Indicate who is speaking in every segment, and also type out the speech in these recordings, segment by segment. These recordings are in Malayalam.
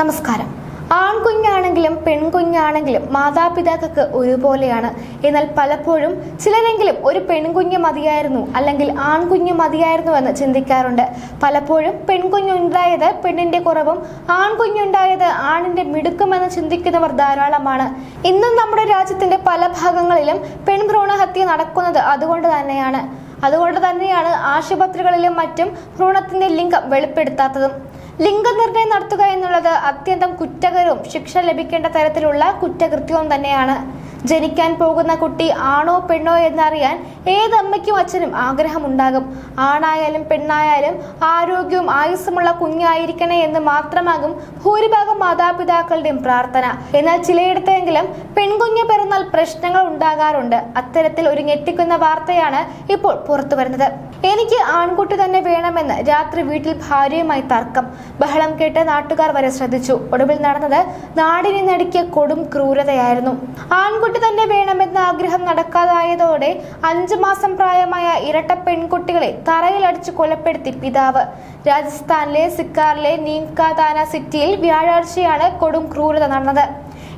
Speaker 1: നമസ്കാരം. ആൺകുഞ്ഞാണെങ്കിലും പെൺകുഞ്ഞാണെങ്കിലും മാതാപിതാക്കൾക്ക് ഒരുപോലെയാണ്. എന്നാൽ പലപ്പോഴും ചിലരെങ്കിലും ഒരു പെൺകുഞ്ഞ് മതിയായിരുന്നു അല്ലെങ്കിൽ ആൺകുഞ്ഞ് മതിയായിരുന്നു എന്ന് ചിന്തിക്കാറുണ്ട്. പലപ്പോഴും പെൺകുഞ്ഞുണ്ടായത് പെണ്ണിന്റെ കുറവും ആൺകുഞ്ഞുണ്ടായത് ആണിന്റെ മിടുക്കുമെന്ന് ചിന്തിക്കുന്നവർ ധാരാളമാണ്. ഇന്നും നമ്മുടെ രാജ്യത്തിന്റെ പല ഭാഗങ്ങളിലും പെൺഭ്രൂണഹത്യ നടക്കുന്നത് അതുകൊണ്ട് തന്നെയാണ്. അതുകൊണ്ട് തന്നെയാണ് ആശുപത്രികളിലും മറ്റും ഭ്രൂണത്തിന്റെ ലിംഗം വെളിപ്പെടുത്താത്തതും. ലിംഗനിർണയം നടത്തുക എന്നുള്ളത് അത്യന്തം കുറ്റകരവും ശിക്ഷ ലഭിക്കേണ്ട തരത്തിലുള്ള കുറ്റകൃത്യവും തന്നെയാണ്. ജനിക്കാൻ പോകുന്ന കുട്ടി ആണോ പെണ്ണോ എന്നറിയാൻ ഏതമ്മയ്ക്കും അച്ഛനും ആഗ്രഹമുണ്ടാകും. ആണായാലും പെണ്ണായാലും ആരോഗ്യവും ആയുസ്സുമുള്ള കുഞ്ഞായിരിക്കണേ എന്ന് മാത്രമാകും ഭൂരിഭാഗം മാതാപിതാക്കളുടെയും പ്രാർത്ഥന. എന്നാൽ ചിലയിടത്തെങ്കിലും പെൺകുഞ്ഞ് പിറന്നാൽ പ്രശ്നങ്ങൾ ഉണ്ടാകാറുണ്ട്. അത്തരത്തിൽ ഒരു ഞെട്ടിക്കുന്ന വാർത്തയാണ് ഇപ്പോൾ പുറത്തു വരുന്നത്. എനിക്ക് ആൺകുട്ടി തന്നെ വേണമെന്ന് രാത്രി വീട്ടിൽ ഭാര്യയുമായി തർക്കം. ബഹളം കേട്ട് നാട്ടുകാർ വരെ ശ്രദ്ധിച്ചു. ഒടുവിൽ നടന്നത് നാടിനെ നടുക്കിയ കൊടും ക്രൂരതയായിരുന്നു. ആൺകുട്ടി തന്നെ വേണമെന്ന ആഗ്രഹം നടക്കാതായതോടെ അഞ്ചു മാസം പ്രായമായ ഇരട്ട പെൺകുട്ടികളെ തറയിലടിച്ച് കൊലപ്പെടുത്തി പിതാവ്. രാജസ്ഥാനിലെ സിക്കാറിലെ നീംകാതാന സിറ്റിയിൽ വ്യാഴാഴ്ചയാണ് കൊടും ക്രൂരത നടന്നത്.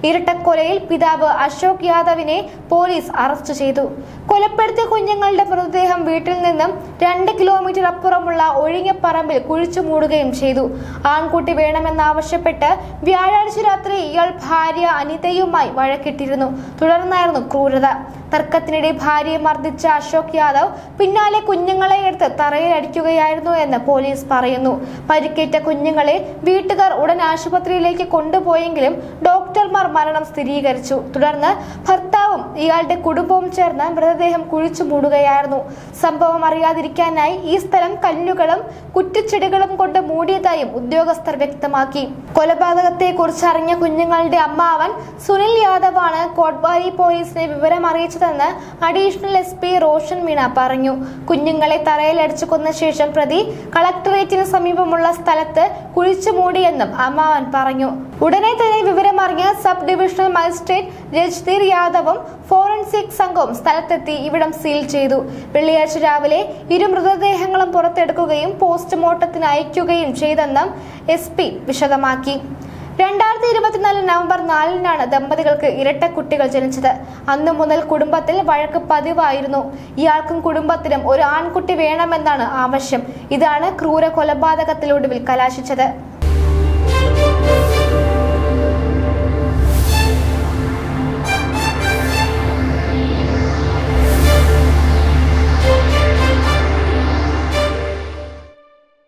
Speaker 1: ഇരട്ടക്കൊലയിൽ പിതാവ് അശോക് യാദവിനെ പോലീസ് അറസ്റ്റ് ചെയ്തു. കൊലപ്പെടുത്തിയ കുഞ്ഞുങ്ങളുടെ മൃതദേഹം വീട്ടിൽ നിന്നും രണ്ട് കിലോമീറ്റർ അപ്പുറമുള്ള ഒഴിഞ്ഞ പറമ്പിൽ കുഴിച്ചു മൂടുകയും ചെയ്തു. ആൺകുട്ടി വേണമെന്നാവശ്യപ്പെട്ട് വ്യാഴാഴ്ച രാത്രി ഇയാൾ ഭാര്യ അനിതയുമായി വഴക്കിട്ടിരുന്നു. തുടർന്നായിരുന്നു ക്രൂരത. തർക്കത്തിനിടെ ഭാര്യയെ മർദ്ദിച്ച അശോക് യാദവ് പിന്നാലെ കുഞ്ഞുങ്ങളെ എടുത്ത് തറയിൽ അടിക്കുകയായിരുന്നു എന്ന് പോലീസ് പറയുന്നു. പരിക്കേറ്റ കുഞ്ഞുങ്ങളെ വീട്ടുകാർ ഉടൻ ആശുപത്രിയിലേക്ക് കൊണ്ടുപോയെങ്കിലും ഡോക്ടർമാർ മരണം സ്ഥിരീകരിച്ചു. തുടർന്ന് ഭർത്താവും ഇയാളുടെ കുടുംബവും ചേർന്ന് മൃതദേഹം കുഴിച്ചു മൂടുകയായിരുന്നു. സംഭവം അറിയാതിരിക്കാനായി ഈ സ്ഥലം കല്ലുകളും കുറ്റിച്ചെടികളും കൊണ്ട് മൂടിയതായും ഉദ്യോഗസ്ഥർ വ്യക്തമാക്കി. കൊലപാതകത്തെ കുറിച്ച് അറിഞ്ഞ കുഞ്ഞുങ്ങളുടെ അമ്മാവൻ സുനിൽ യാദവാണ് കോട്ട്വാരി പോലീസിനെ വിവരം അറിയിച്ചതെന്ന് additional S P Roshan Meena പറഞ്ഞു. കുഞ്ഞുങ്ങളെ തറയിലടിച്ചു കൊന്ന ശേഷം പ്രതി കളക്ടറേറ്റിന് സമീപമുള്ള സ്ഥലത്ത് കുഴിച്ചു മൂടിയെന്നും അമ്മാവൻ പറഞ്ഞു. ഉടനെ തന്നെ വിവരമറിഞ്ഞ സബ് ഡിവിഷണൽ മജിസ്ട്രേറ്റ് രജ്നീർ യാദവും ഫോറൻസിക് സംഘവും സ്ഥലത്തെത്തി ഇവിടം സീൽ ചെയ്തു. വെള്ളിയാഴ്ച രാവിലെ ഇരു മൃതദേഹങ്ങളും പുറത്തെടുക്കുകയും പോസ്റ്റ്മോർട്ടത്തിന് അയക്കുകയും ചെയ്തെന്നും എസ് വിശദമാക്കി. രണ്ടായിരത്തി ഇരുപത്തിനാല് നവംബർ നാലിനാണ് ദമ്പതികൾക്ക് ഇരട്ട കുട്ടികൾ ജനിച്ചത്. അന്നു മുതൽ കുടുംബത്തിൽ വഴക്ക് പതിവായിരുന്നു. ഇയാൾക്കും കുടുംബത്തിനും ഒരു ആൺകുട്ടി വേണമെന്നാണ് ആവശ്യം. ഇതാണ് ക്രൂര കൊലപാതകത്തിലൊടുവിൽ കലാശിച്ചത്.